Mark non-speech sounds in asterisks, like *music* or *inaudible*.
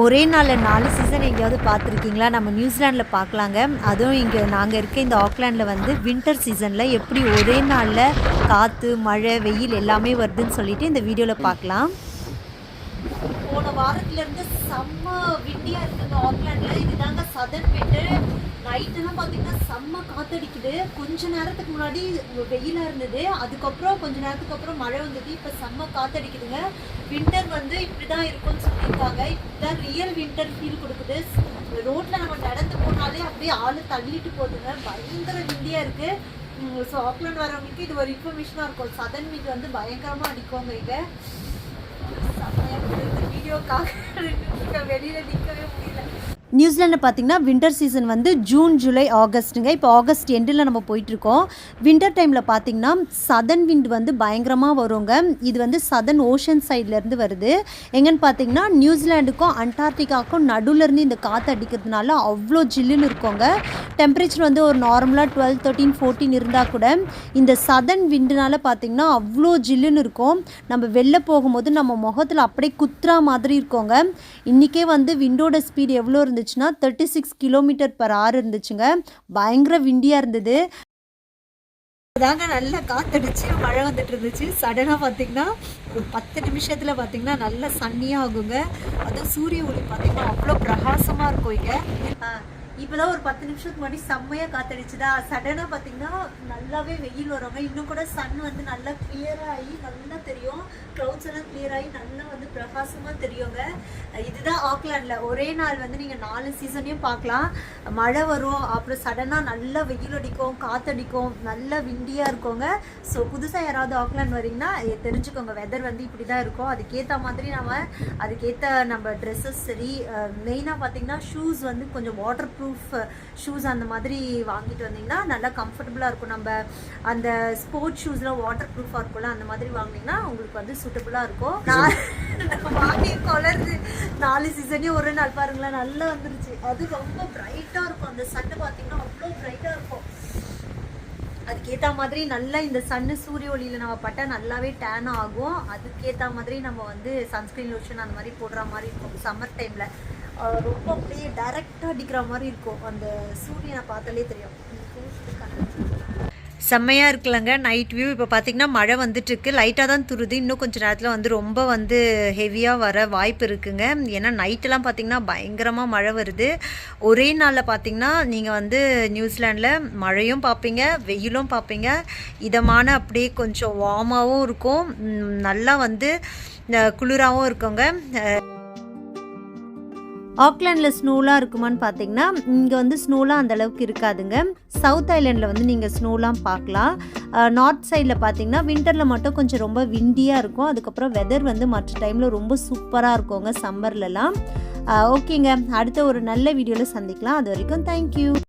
ஒரே நாளில் நாலு சீசன் எங்கேயாவது பார்த்துருக்கீங்களா? நம்ம நியூசிலாண்டில் பார்க்கலாங்க. அதுவும் இங்கே நாங்கள் இருக்க இந்த ஆக்லாண்டில் வந்து வின்டர் சீசனில் எப்படி ஒரே நாளில் காற்று மழை வெயில் எல்லாமே வருதுன்னு சொல்லிட்டு இந்த வீடியோவில் பார்க்கலாம். போன வாரத்துலேருந்து செம்ம விண்டியாக இருக்குங்க ஆக்லாண்டில். இதுதாங்க சதன் விண்டர் நைட்டெல்லாம் பார்த்தீங்கன்னா செம்ம காத்தடிக்குது. கொஞ்ச நேரத்துக்கு முன்னாடி வெயிலாக இருந்தது. அதுக்கப்புறம் கொஞ்ச நேரத்துக்கு அப்புறம் மழை வந்தது. இப்போ செம்ம காத்தடிக்குதுங்க. வின்டர் வந்து இப்படி தான் இருக்கும்னு சொல்லியிருக்காங்க. இப்படிதான் ரியல் வின்டர் ஃபீல் கொடுக்குது. ரோட்டில் நம்ம நடந்து போனாலே அப்படியே ஆள் தள்ளிட்டு போகுதுங்க. பயங்கர விண்டியாக இருக்குது ஸோ ஆக்லாண்ட் வரவங்களுக்கு இது ஒரு இன்ஃபர்மேஷனாக இருக்கும். சதன் வீக் வந்து பயங்கரமாக அடிக்குவாங்க இங்கே. வீடியோக்காக *laughs* வெளியில் நிற்கவே முடியல. நியூசிலாண்டில் பார்த்தீங்கன்னா வின்டர் சீசன் வந்து ஜூன் ஜூலை ஆகஸ்ட்டுங்க இப்போ ஆகஸ்ட் எண்டில் நம்ம போயிட்டுருக்கோம். வின்டர் டைமில் பார்த்தீங்கன்னா சதன் விண்ட் வந்து பயங்கரமாக வருங்க. இது வந்து சதன் ஓஷன் சைட்லேருந்து வருது. எங்கன்னு பார்த்தீங்கன்னா நியூசிலாண்டுக்கும் அண்டார்டிகாவுக்கும் நடுவுலேருந்து இந்த காற்று அடிக்கிறதுனால அவ்வளோ ஜில்லுன்னு இருக்கோங்க. டெம்பரேச்சர் வந்து ஒரு நார்மலாக டுவெல் தேர்ட்டீன் ஃபோர்டீன் இருந்தால் கூட இந்த சதன் விண்டுனால பார்த்தீங்கன்னா அவ்வளோ ஜில்லுன்னு இருக்கும். நம்ம வெளில போகும்போது நம்ம முகத்தில் அப்படியே குத்துறா மாதிரி இருக்கோங்க. இன்றைக்கே வந்து விண்டோட ஸ்பீடு எவ்வளோ இருந்துச்சுன்னா தேர்ட்டி சிக்ஸ் கிலோமீட்டர் பர் ஆறு இருந்துச்சுங்க. பயங்கர விண்டியாக இருந்தது. தாங்க நல்லா காத்தடிச்சு மழை வந்துட்டு இருந்துச்சு. சடனாக பார்த்தீங்கன்னா ஒரு பத்து நிமிஷத்தில் பார்த்தீங்கன்னா நல்லா சன்னியாக ஆகுங்க. அதுவும் சூரிய ஒளி பார்த்தீங்கன்னா அவ்வளோ பிரகாசமாக இருக்கும் இங்கே. இப்போதான் ஒரு பத்து நிமிஷத்துக்கு முன்னாடி செம்மையாக காத்தடிச்சுதா. சடனாக பார்த்தீங்கன்னா நல்லாவே வெயில் வருவாங்க இன்னும் கூட சன் வந்து நல்லா கிளியராகி நல்லா தெரியும். க்ளவுட்ஸ் எல்லாம் கிளியராகி நல்லா வந்து பிரகாசமாக தெரியுங்க. இதுதான் ஆக்லாண்டில் ஒரே நாள் வந்து நீங்கள் நாலு சீசனையும் பார்க்கலாம். மழை வரும். அப்புறம் சடனாக நல்லா வெயில் அடிக்கும் காற்றடிக்கும் நல்லா விண்டியாக இருக்குங்க. ஸோ புதுசாக யாராவது ஆக்லாண்ட் வரீங்கன்னா தெரிஞ்சுக்கோங்க. வெதர் வந்து இப்படி தான் இருக்கும். அதுக்கேற்ற மாதிரி நம்ம அதுக்கேற்ற நம்ம ட்ரெஸ்ஸஸ் சரி மெயினாக பார்த்தீங்கன்னா ஷூஸ் வந்து கொஞ்சம் வாட்டர் ப்ரூஃப் ஷூஸ் அந்த மாதிரி வாங்கிட்டு வந்தீங்கன்னா நல்லா கம்ஃபர்டபுளாக இருக்கும். நம்ம அந்த ஸ்போர்ட்ஸ் ஷூஸ்லாம் வாட்டர் ப்ரூஃபாக இருக்கும்ல அந்த மாதிரி வாங்கினீங்கன்னா உங்களுக்கு வந்து சூட்டபுளாக இருக்கும். நான் வாங்கி கொலருது நாலு சீசனையும் ஒரு நாள் பாருங்களேன் நல்லா வந்துருச்சு. அது ரொம்ப பிரைட்டாக இருக்கும். அந்த சட்டை பார்த்தீங்கன்னா அவ்வளோ பிரைட்டாக இருக்கும். அதுக்கேற்ற மாதிரி நல்லா இந்த சன்னு சூரிய ஒளியில் நம்ம பட்டா நல்லாவே டேன் ஆகும். அதுக்கேற்ற மாதிரி நம்ம வந்து சன்ஸ்க்ரீன் லோஷன் அந்த மாதிரி போடுற மாதிரி இருக்கும். சம்மர் டைமில் ரொம்ப அப்படியே டைரெக்டாக அடிக்கிற மாதிரி இருக்கும். அந்த சூரியனை பார்த்தாலே தெரியும். செம்மையாக இருக்குல்லங்க. நைட் வியூ இப்போ பார்த்தீங்கன்னா மழை வந்துட்டுருக்கு. லைட்டாக தான் துருது. இன்னும் கொஞ்சம் நேரத்தில் வந்து ரொம்ப வந்து ஹெவியாக வர வாய்ப்பு இருக்குங்க. ஏன்னா நைட்டெல்லாம் பார்த்தீங்கன்னா பயங்கரமாக மழை வருது. ஒரே நாளில் பார்த்தீங்கன்னா நீங்கள் வந்து நியூசிலாண்டில் மழையும் பார்ப்பீங்க வெயிலும் பார்ப்பீங்க இதமான அப்படியே கொஞ்சம் வார்மாகவும் இருக்கும். நல்லா வந்து குளிராகவும் இருக்குங்க. ஆக்லாண்டில் ஸ்னோலாம் இருக்குமான்னு பார்த்தீங்கன்னா இங்கே வந்து ஸ்னோலாம் அந்த அளவுக்கு இருக்காதுங்க. சவுத் ஐலாண்டில் வந்து நீங்கள் ஸ்னோலாம் பார்க்கலாம். நார்த் சைடில் பார்த்தீங்கன்னா விண்டரில் மட்டும் கொஞ்சம் ரொம்ப விண்டியாக இருக்கும். அதுக்கப்புறம் வெதர் வந்து மற்ற டைமில் ரொம்ப சூப்பராக இருக்குங்க சம்மர்லலாம் ஓகேங்க அடுத்த ஒரு நல்ல வீடியோவில் சந்திக்கலாம். அது வரைக்கும் தேங்க்யூ